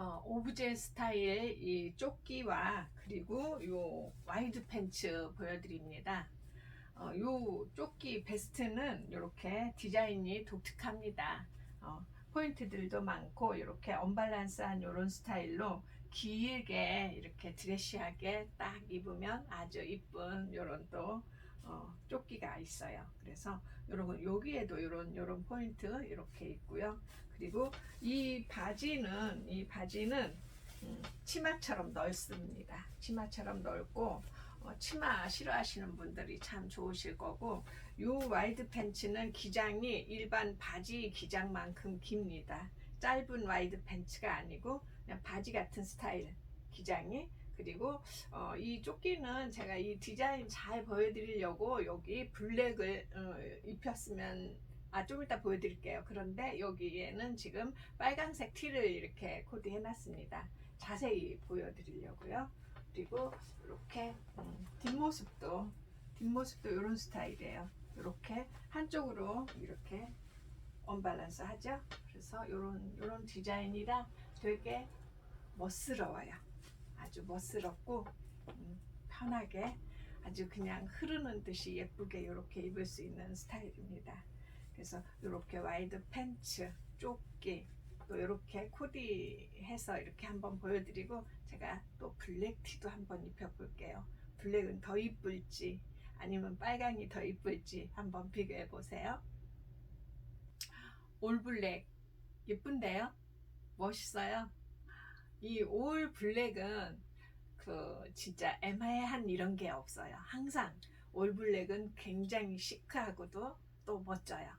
어, 오브제 스타일 이 조끼와 그리고 요 와이드 팬츠 보여드립니다. 어, 요 조끼 베스트는 이렇게 디자인이 독특합니다. 어, 포인트들도 많고 이렇게 언밸런스한 이런 스타일로 길게 이렇게 드레시하게 딱 입으면 아주 이쁜 이런 또 어, 조끼가 있어요. 그래서 요런 여기에도 이런 요런 포인트 이렇게 있고요. 그리고 이 바지는 이 바지는 음, 치마처럼 넓습니다. 치마처럼 넓고 어, 치마 싫어하시는 분들이 참 좋으실 거고 요 와이드 팬츠는 기장이 일반 바지 기장만큼 깁니다. 짧은 와이드 팬츠가 아니고 그냥 바지 같은 스타일 기장이 그리고 어, 이 조끼는 제가 이 디자인 잘 보여드리려고 여기 블랙을 어, 입혔으면 아 좀 이따 보여드릴게요. 그런데 여기에는 지금 빨간색 티를 이렇게 코디해 놨습니다. 자세히 보여드리려고요. 그리고 이렇게 음, 뒷모습도 뒷모습도 이런 스타일이에요. 이렇게 한쪽으로 이렇게 언밸런스 하죠. 그래서 이런 이런 디자인이라 되게 멋스러워요. 아주 멋스럽고 음, 편하게 아주 그냥 흐르는 듯이 예쁘게 이렇게 입을 수 있는 스타일입니다. 그래서 이렇게 와이드 팬츠, 조끼 또 이렇게 코디해서 이렇게 한번 보여드리고 제가 또 블랙 티도 한번 입혀볼게요. 블랙은 더 이쁠지 아니면 빨강이 더 이쁠지 한번 비교해 보세요. 올 블랙 예쁜데요? 멋있어요. 이 올 블랙은 그 진짜 애매한 이런 게 없어요. 항상 올 블랙은 굉장히 시크하고도 또 멋져요.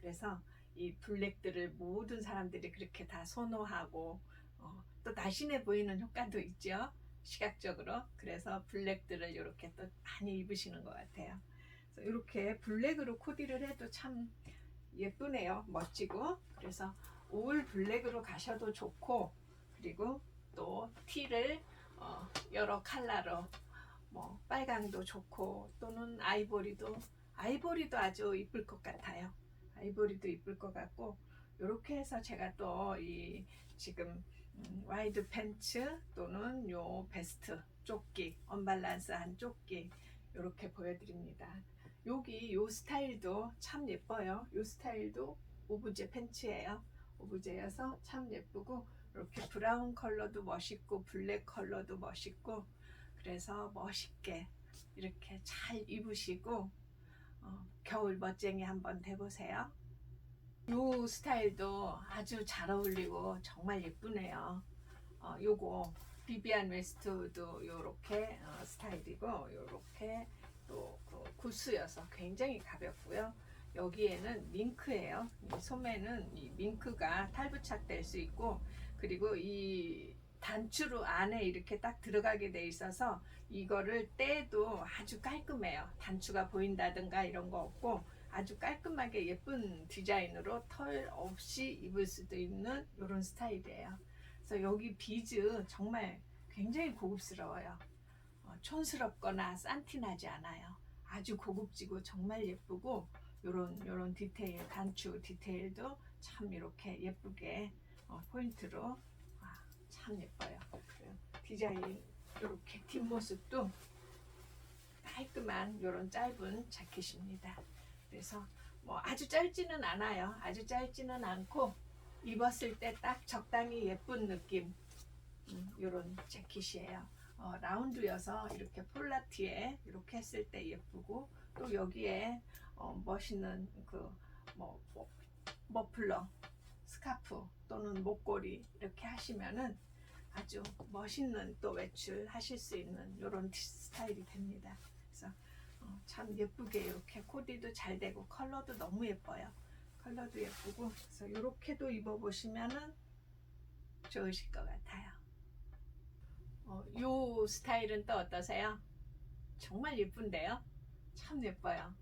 그래서 이 블랙들을 모든 사람들이 그렇게 다 선호하고 어, 또 날씬해 보이는 효과도 있죠. 시각적으로. 그래서 블랙들을 이렇게 또 많이 입으시는 것 같아요. 이렇게 블랙으로 코디를 해도 참 예쁘네요. 멋지고. 그래서 올 블랙으로 가셔도 좋고 그리고 또 티를 어, 여러 컬러로 뭐 빨강도 좋고 또는 아이보리도 아이보리도 아주 이쁠 것 같아요. 아이보리도 이쁠 것 같고 이렇게 해서 제가 또 이 지금 음, 와이드 팬츠 또는 요 베스트 조끼 언밸런스한 조끼 이렇게 보여드립니다. 여기 요 스타일도 참 예뻐요. 요 스타일도 오브제 팬츠예요. 오브제여서 참 예쁘고 이렇게 브라운 컬러도 멋있고 블랙 컬러도 멋있고 그래서 멋있게 이렇게 잘 입으시고 어, 겨울 멋쟁이 한번 돼보세요. 요 스타일도 아주 잘 어울리고 정말 예쁘네요. 어, 요거 비비안 웨스트도 요렇게 어, 스타일이고 요렇게 또 그 구스여서 굉장히 가볍고요. 여기에는 밍크예요. 이 소매는 이 밍크가 탈부착 될 수 있고 그리고 이 단추로 안에 이렇게 딱 들어가게 돼 있어서 이거를 떼도 아주 깔끔해요. 단추가 보인다든가 이런 거 없고 아주 깔끔하게 예쁜 디자인으로 털 없이 입을 수도 있는 이런 스타일이에요. 그래서 여기 비즈 정말 굉장히 고급스러워요. 어, 촌스럽거나 산티나지 않아요. 아주 고급지고 정말 예쁘고 요런 요런 디테일 단추 디테일도 참 이렇게 예쁘게 어, 포인트로 아, 참 예뻐요. 그래요. 디자인 이렇게 뒷모습도 깔끔한 이런 짧은 자켓입니다. 그래서 뭐 아주 짧지는 않아요. 아주 짧지는 않고 입었을 때 딱 적당히 예쁜 느낌 이런 재킷이에요. 어, 라운드여서 이렇게 폴라티에 이렇게 했을 때 예쁘고 또 여기에 어, 멋있는 그뭐 머플러, 스카프 또는 목걸이 이렇게 하시면은 아주 멋있는 또 외출 하실 수 있는 이런 스타일이 됩니다. 그래서 어, 참 예쁘게 이렇게 코디도 잘 되고 컬러도 너무 예뻐요. 컬러도 예쁘고 그래서 이렇게도 입어보시면은 좋으실 것 같아요. 어, 요 스타일은 또 어떠세요? 정말 예쁜데요? 참 예뻐요.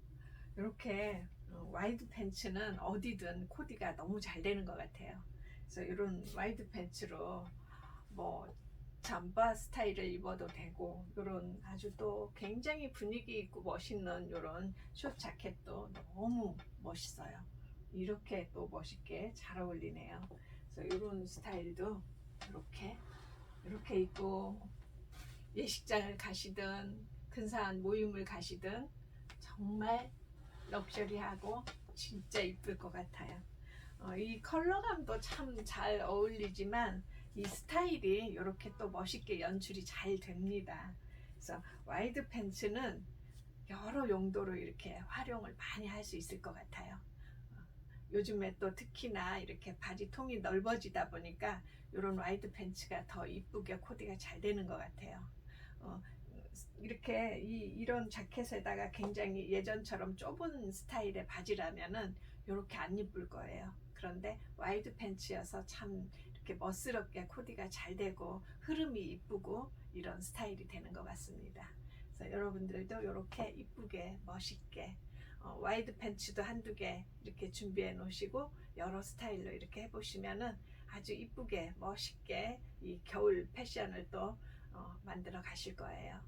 이렇게 어, 와이드 팬츠는 어디든 코디가 너무 잘 되는 것 같아요. 그래서 이런 와이드 팬츠로 뭐 잠바 스타일을 입어도 되고 이런 아주 또 굉장히 분위기 있고 멋있는 이런 숏 자켓도 너무 멋있어요. 이렇게 또 멋있게 잘 어울리네요. 그래서 이런 스타일도 이렇게 이렇게 입고 예식장을 가시든 근사한 모임을 가시든 정말 럭셔리하고 진짜 이쁠 것 같아요. 어, 이 컬러감도 참 잘 어울리지만 이 스타일이 이렇게 또 멋있게 연출이 잘 됩니다. 그래서 와이드 팬츠는 여러 용도로 이렇게 활용을 많이 할 수 있을 것 같아요. 어, 요즘에 또 특히나 이렇게 바지 통이 넓어지다 보니까 이런 와이드 팬츠가 더 이쁘게 코디가 잘 되는 것 같아요. 어, 이렇게 이, 이런 자켓에다가 굉장히 예전처럼 좁은 스타일의 바지라면은 이렇게 안 이쁠 거예요. 그런데 와이드 팬츠여서 참 이렇게 멋스럽게 코디가 잘 되고 흐름이 이쁘고 이런 스타일이 되는 것 같습니다. 그래서 여러분들도 이렇게 이쁘게 멋있게 어, 와이드 팬츠도 한두 개 이렇게 준비해 놓으시고 여러 스타일로 이렇게 해보시면은 아주 이쁘게 멋있게 이 겨울 패션을 또 어, 만들어 가실 거예요.